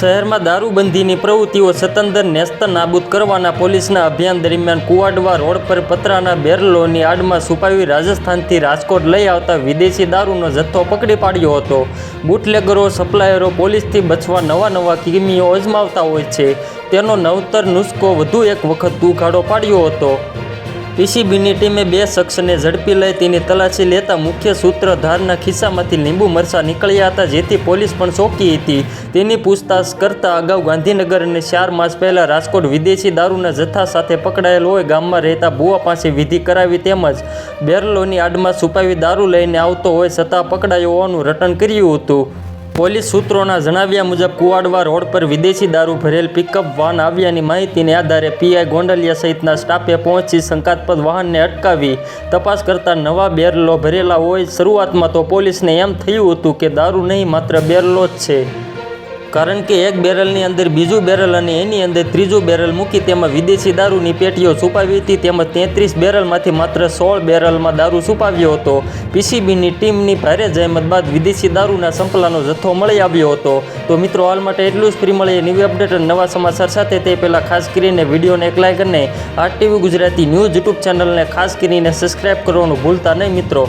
શહેરમાં દારૂબંધીની પ્રવૃત્તિઓ સતંદર નેસ્ત નાબૂદ કરવાના પોલીસના અભિયાન દરમિયાન કુવાડવા રોડ પર પતરાના બેરલોની આડમાં છુપાવી રાજસ્થાનથી રાજકોટ લઈ આવતા વિદેશી દારૂનો જથ્થો પકડી પાડ્યો હતો. બુટલેગરો, સપ્લાયરો પોલીસથી બચવા નવા નવા કિમીઓ અજમાવતા હોય છે. તેનો નવતર નુસ્ખો વધુ એક વખત ઉઘાડો પાડ્યો હતો. પીસીબીની ટીમે બે શખ્સને ઝડપી લઈ તેની તલાશી લેતા મુખ્ય સૂત્રધારના ખિસ્સામાંથી લીંબુ મરચાં નીકળ્યા હતા, જેથી પોલીસ પણ ચોંકી હતી. તેની પૂછતાછ કરતા અગાઉ ગાંધીનગર અને ચાર માસ પહેલાં રાજકોટ વિદેશી દારૂના જથ્થા સાથે પકડાયેલ હોય, ગામમાં રહેતા ભુવા પાસે વિધિ કરાવી તેમજ બેરલોની આડમાં છુપાવી દારૂ લઈને આવતો હોય છતાં પકડાયો હોવાનું રટણ કર્યું હતું. પોલીસ સૂત્રોના જણાવ્યા મુજબ, કુવાડવા રોડ પર વિદેશી દારૂ ભરેલ પિકઅપ વાન આવ્યાની માહિતીને આધારે પીઆઈ ગોંડલિયા સહિતના સ્ટાફે પહોંચી શંકાસ્પદ વાહનને અટકાવી તપાસ કરતા નવા બેરલો ભરેલા હોય. શરૂઆતમાં તો પોલીસને એમ થયું હતું કે દારૂ નહીં, માત્ર બેરલો જ છે. કારણ કે એક બેરલની અંદર બીજું બેરલ અને એની અંદર ત્રીજું બેરલ મૂકી તેમાં વિદેશી દારૂની પેટીઓ છુપાવી હતી. તેમજ તેત્રીસ બેરલમાંથી માત્ર સોળ બેરલમાં દારૂ છુપાવ્યો હતો. પીસીબીની ટીમની ભારે જહેમત બાદ વિદેશી દારૂના સંપલાનો જથ્થો મળી આવ્યો હતો. તો મિત્રો, હાલ માટે એટલું જ. ફ્રી મળીએ ન્યૂ અપડેટ અને નવા સમાચાર સાથે. તે પહેલાં ખાસ કરીને વિડીયોને એક લાઈક અને ટીવી ગુજરાતી ન્યૂઝ યુટ્યુબ ચેનલને ખાસ કરીને સબસ્ક્રાઈબ કરવાનું ભૂલતા નહીં મિત્રો.